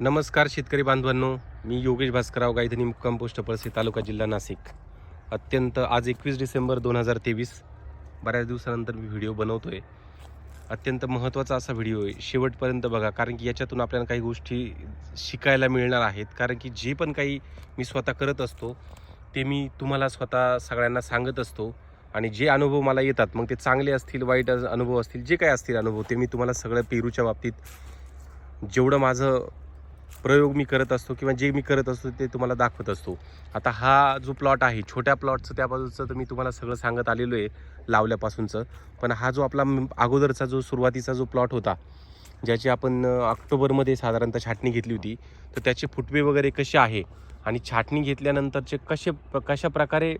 नमस्कार शेतकरी बांधवांनो मी योगेश भास्करराव गायधनी मुक्काम पोस्ट पळसे तालुका जिल्हा नाशिक. अत्यंत आज एकवीस डिसेंबर दोन हजार तेवीस. बऱ्याच दिवसानंतर मी व्हिडिओ बनवतो आहे अत्यंत महत्त्वाचा असा व्हिडिओ आहे. शेवटपर्यंत बघा कारण की याच्यातून आपल्याला काही गोष्टी शिकायला मिळणार आहेत. कारण की जे पण काही मी स्वतः करत असतो ते मी तुम्हाला स्वतः सगळ्यांना सांगत असतो. आणि जे अनुभव मला येतात मग ते चांगले असतील वाईट अनुभव असतील जे काय असतील अनुभव ते मी तुम्हाला सगळं पेरूच्या बाबतीत जेवढं माझं प्रयोग मी करत असतो किंवा जे मी करत असतो ते तुम्हाला दाखवत असतो. आता हा जो प्लॉट आहे छोट्या प्लॉटचं त्या बाजूचं तर मी तुम्हाला सगळं सांगत आलेलो आहे लावल्यापासूनचं. पण हा जो आपला अगोदरचा जो सुरुवातीचा जो प्लॉट होता ज्याची आपण ऑक्टोबरमध्ये साधारणतः छाटणी घेतली होती तर त्याचे फुटवे वगैरे कसे आहे आणि छाटणी घेतल्यानंतरचे कसे कशा प्रकारे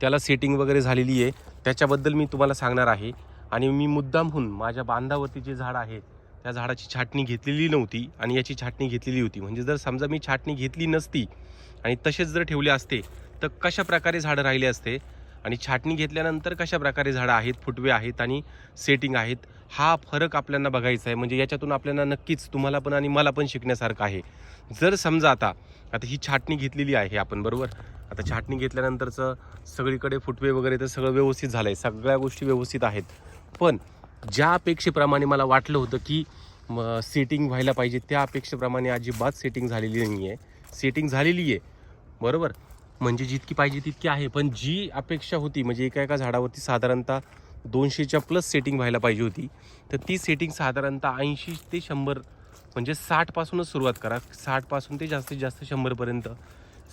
त्याला सेटिंग वगैरे झालेली आहे त्याच्याबद्दल मी तुम्हाला सांगणार आहे. आणि मी मुद्दामहून माझ्या बांधावरती जे झाड आहेत त्या झाडाची छाटणी घेतलेली नव्हती आणि याची छाटणी घेतलेली होती. म्हणजे जर समजा मी छाटणी घेतली नसती आणि तसेच जर ठेवले असते तर कशा प्रकारे झाडं राहिले असते? आणि छाटणी घेतल्यानंतर कशा प्रकारे झाडं आहेत फुटवे आहेत आणि सेटिंग आहेत हा फरक आपल्याला बघायचा आहे. म्हणजे याच्यातून आपल्याला नक्कीच तुम्हाला पण आणि मला पण शिकण्यासारखं आहे. जर समजा आता आता ही छाटणी घेतलेली आहे आपण बरोबर? आता छाटणी घेतल्यानंतरचं सगळीकडे फुटवे वगैरे तर सगळं व्यवस्थित झालं आहे सगळ्या गोष्टी व्यवस्थित आहेत. पण ज्या अपेक्षेप्रमाणे मला वाटलं होतं की सेटिंग व्हायला पाहिजे त्या अपेक्षेप्रमाणे अजिबात सेटिंग झालेली नाही आहे सेटिंग झालेली आहे बरोबर? म्हणजे जितकी पाहिजे तितकी आहे. पण जी अपेक्षा होती म्हणजे एका एका झाडावरती साधारणतः दोनशेच्या प्लस सेटिंग व्हायला पाहिजे होती तर ती सेटिंग साधारणतः ऐंशी ते शंभर म्हणजे साठपासूनच सुरुवात करा. साठपासून ते जास्तीत जास्त शंभरपर्यंत.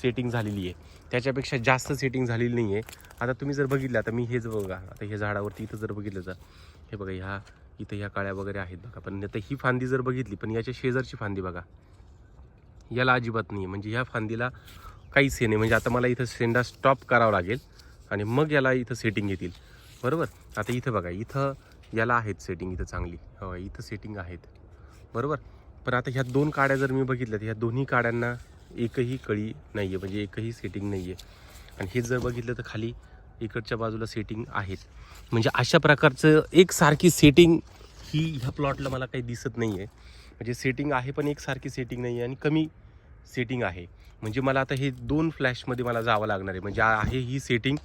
सेटिंग झालेली आहे. त्याच्यापेक्षा जास्त सेटिंग झालेली नाही आहे आता तुम्ही जर बघितलं आता मी हेच बघा. आता हे झाडावरती इथं जर बघितलं तर हे बघा ह्या इथं ह्या काळ्या वगैरे आहेत बघा. पण आता ही फांदी जर बघितली पण याच्या शेजारची फांदी बघा. याला अजिबात नाही आहे म्हणजे ह्या फांदीला काहीच हे नाही. म्हणजे आता मला इथं सेंडा स्टॉप करावा लागेल आणि मग याला इथं सेटिंग येतील. बरोबर? आता इथं बघा इथं याला आहेत सेटिंग इथं चांगली. हो इथं सेटिंग आहेत. बरोबर? पण आता ह्या दोन काड्या जर मी बघितल्या तर ह्या दोन्ही काड्यांना एकही कळी नाही आहे म्हणजे एकही सेटिंग नाही आहे आणि हे जर बघितलं तर खाली इकडच्या बाजूला सेटिंग आहेत. म्हणजे अशा प्रकारचं एकसारखी सेटिंग ही ह्या प्लॉटला मला काही दिसत नाही आहे म्हणजे सेटिंग आहे पण एकसारखी सेटिंग नाही आहे आणि कमी सेटिंग आहे. म्हणजे मला आता हे दोन फ्लॅशमध्ये मला जावं लागणार आहे. म्हणजे आहे ही सेटिंग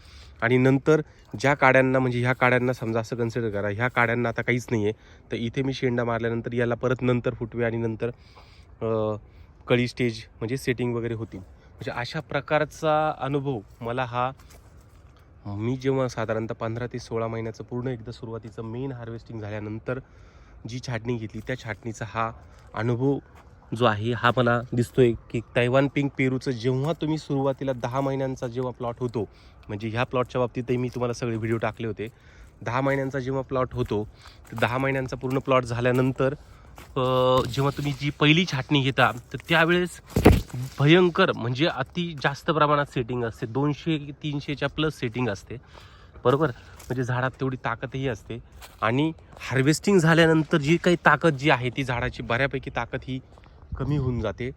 आणि नंतर ज्या काड्यांना म्हणजे ह्या काड्यांना समजा असं कन्सिडर करा ह्या काड्यांना आता काहीच नाही आहे तर इथे मी शेंडा मारल्यानंतर याला परत नंतर फुटवे आणि नंतर कळी स्टेज म्हणजे सेटिंग वगैरे होतील म्हणजे अशा प्रकारचा अनुभव मला हा मी जेव्हा साधारणतः पंधरा ते सोळा महिन्याचं पूर्ण एकदा सुरुवातीचं मेन हार्वेस्टिंग झाल्यानंतर जी छाटणी घेतली त्या छाटणीचा हा अनुभव जो आहे हा मला दिसतोय की तैवान पिंक पेरूचं जेव्हा तुम्ही सुरुवातीला दहा महिन्यांचा जेव्हा प्लॉट होतो म्हणजे ह्या प्लॉटच्या बाबतीतही मी तुम्हाला सगळे व्हिडिओ टाकले होते. दहा महिन्यांचा जेव्हा प्लॉट होतो तर दहा महिन्यांचा पूर्ण प्लॉट झाल्यानंतर जेव्हा तुम्ही जी पहिली छाटणी घेता तर त्यावेळेस भयंकर म्हणजे अति जास्त प्रमाणात सेटिंग असते. दोनशे तीनशेच्या प्लस सेटिंग असते. बरोबर? म्हणजे झाडात तेवढी ताकदही असते. आणि हार्वेस्टिंग झाल्यानंतर जी काही ताकद जी आहे ती झाडाची बऱ्यापैकी ताकद ही कमी होऊन जाते.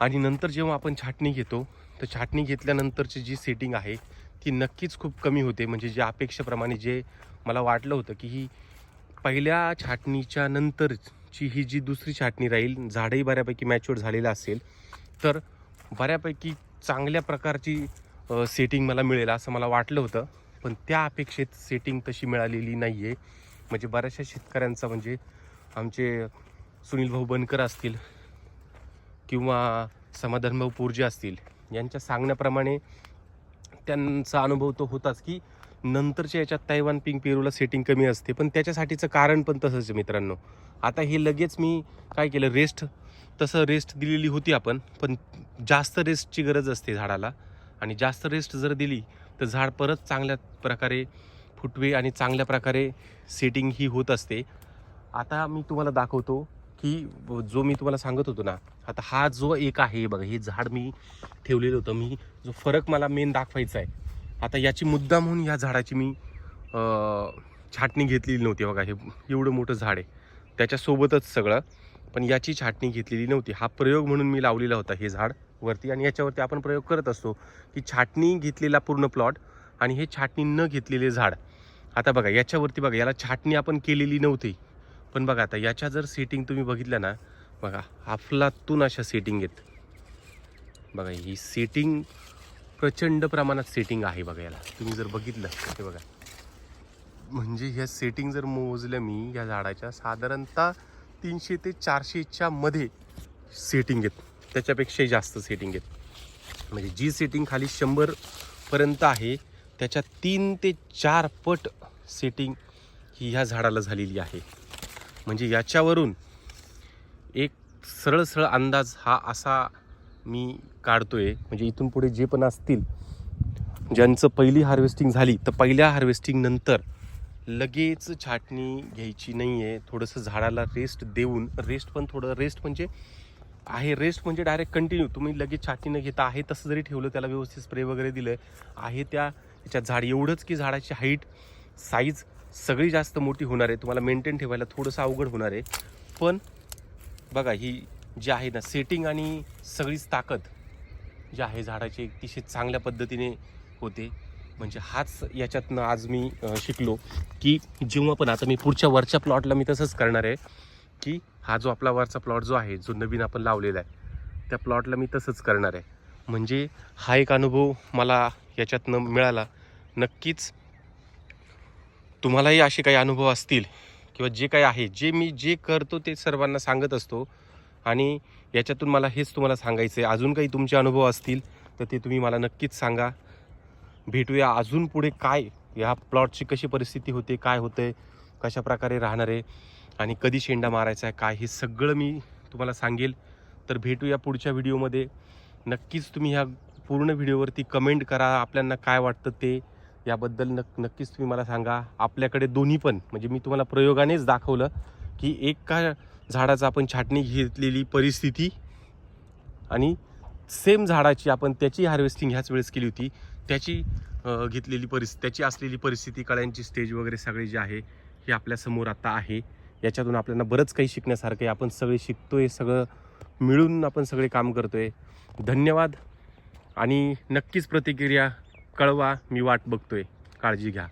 आणि नंतर जेव्हा आपण छाटणी घेतो तर छाटणी घेतल्यानंतरची जी सेटिंग आहे ती नक्कीच खूप कमी होते. म्हणजे जे अपेक्षेप्रमाणे जे मला वाटलं होतं की ही पहिल्या छाटणीच्या नंतरच ची ही जी दुसरी छाटणी राहील झाडही बऱ्यापैकी मॅच्युअर झालेलं असेल तर बऱ्यापैकी चांगल्या प्रकारची सेटिंग मला मिळेल असं मला वाटलं होतं. पण त्या अपेक्षेत सेटिंग तशी मिळालेली नाही आहे म्हणजे बऱ्याचशा शेतकऱ्यांचा म्हणजे आमचे सुनील भाऊ बनकर असतील किंवा समाधान भाऊ पूर्जे असतील यांच्या सांगण्याप्रमाणे त्यांचा अनुभव तो होताच की नंतरच्या याच्यात तैवान पिंक पेरूला सेटिंग कमी असते पण त्याच्यासाठीचं कारण पण तसंच आहे मित्रांनो. आता हे लगेच मी काय केलं रेस्ट तसं रेस्ट दिलेली होती आपण पण जास्त रेस्टची गरज असते झाडाला. आणि जास्त रेस्ट जर दिली तर झाड परत चांगल्या प्रकारे फुटवे आणि चांगल्या प्रकारे सेटिंग ही होत असते. आता मी तुम्हाला दाखवतो की जो मी तुम्हाला सांगत होतो ना आता हा जो एक आहे बघा हे झाड मी ठेवलेलं होतं. मी जो फरक मला मेन दाखवायचा आहे. आता याची मुद्दा म्हणून ह्या झाडाची मी छाटणी घेतलेली नव्हती. बघा हे एवढं मोठं झाड आहे. त्याच्यासोबतच सगळं पण याची छाटणी घेतलेली नव्हती. हा प्रयोग म्हणून मी लावलेला होता हे झाड वरती आणि याच्यावरती आपण प्रयोग करत असतो की छाटणी घेतलेला पूर्ण प्लॉट आणि हे छाटणी न घेतलेले झाड. आता बघा याच्यावरती बघा याला छाटणी आपण केलेली नव्हती. पण बघा आता याच्या जर सेटिंग तुम्ही बघितलं ना बघा अफलातून अशा सेटिंग आहेत बघा ही सेटिंग प्रचंड प्रमाणात सेटिंग आहे बघा याला तुम्ही जर बघितलं हे बघा. म्हणजे ह्या सेटिंग जर मोजल्या मी या झाडाच्या साधारणतः तीनशे ते चारशेच्या मध्ये सेटिंग आहेत. त्याच्यापेक्षाही जास्त सेटिंग आहेत. म्हणजे जी सेटिंग खाली शंभर पर्यंत आहे त्याच्या तीन ते चार पट सेटिंग ही ह्या झाडाला झालेली आहे. म्हणजे याच्यावरून एक सरळ सरळ अंदाज हा असा मी काढतो आहे म्हणजे इथून पुढे जे पण असतील ज्यांचं पहिली हार्वेस्टिंग झाली तर पहिल्या हार्वेस्टिंग नंतर लगेच छाटणी घ्यायची नाही आहे थोडंसं झाडाला रेस्ट देऊन रेस्ट पण थोडं रेस्ट म्हणजे आहे रेस्ट म्हणजे डायरेक्ट कंटिन्यू तुम्ही लगेच छाटणी न घेता आहे तसं जरी ठेवलं त्याला व्यवस्थित स्प्रे वगैरे दिलं आहे त्या त्याच्यात झाड एवढंच की झाडाची हाईट साईज सगळी जास्त मोठी होणार आहे. तुम्हाला मेंटेन ठेवायला थोडंसं अवघड होणार आहे. पण बघा ही जे आहे ना सेटिंग आणि सगळीच ताकद जी आहे झाडाची अतिशय चांगल्या पद्धतीने होते. म्हणजे हाच याच्यातनं आज मी शिकलो की जेव्हा पण आता मी पुढच्या वरच्या प्लॉटला मी तसंच करणार आहे की हा जो आपला वरचा प्लॉट जो आहे जो नवीन आपण लावलेला आहे त्या प्लॉटला मी तसंच करणार आहे. म्हणजे हा एक अनुभव मला याच्यातनं मिळाला. नक्कीच तुम्हालाही असे काही अनुभव असतील किंवा जे काही आहे जे मी जे करतो ते सर्वांना सांगत असतो. आणि याच्यातून मला हेच तुम्हाला सांगायचं आहे अजून काही तुमचे अनुभव असतील तर ते तुम्ही मला नक्कीच सांगा. भेटूया अजून पुढे काय ह्या प्लॉटची कशी परिस्थिती होते काय होते कशा प्रकारे राहणार आहे आणि कधी शेंडा मारायचा आहे काय हे सगळं मी तुम्हाला सांगेल. तर भेटूया पुढच्या व्हिडिओमध्ये. नक्कीच तुम्ही ह्या पूर्ण व्हिडिओवरती कमेंट करा आपल्यांना काय वाटतं ते. याबद्दल नक नक्कीच तुम्ही मला सांगा. आपल्याकडे दोन्ही पण म्हणजे मी तुम्हाला प्रयोगानेच दाखवलं. की एका झाडाचा आपण छाटणी घेतलेली परिस्थिती आणि सेम झाडाची आपण त्याची हार्वेस्टिंग ह्याच वेळेस केली होती. त्याची घेतलेली परिस्थिती त्याची असलेली परिस्थिती कळ्यांची स्टेज वगैरे सगळे जे आहे हे आपल्यासमोर आता आहे. याच्यातून आपल्याला बरंच काही शिकण्यासारखं आहे. आपण सगळे शिकतो आहे सगळं मिळून आपण सगळे काम करतो आहे धन्यवाद आणि नक्कीच प्रतिक्रिया कळवा मी वाट बघतोय. काळजी घ्या.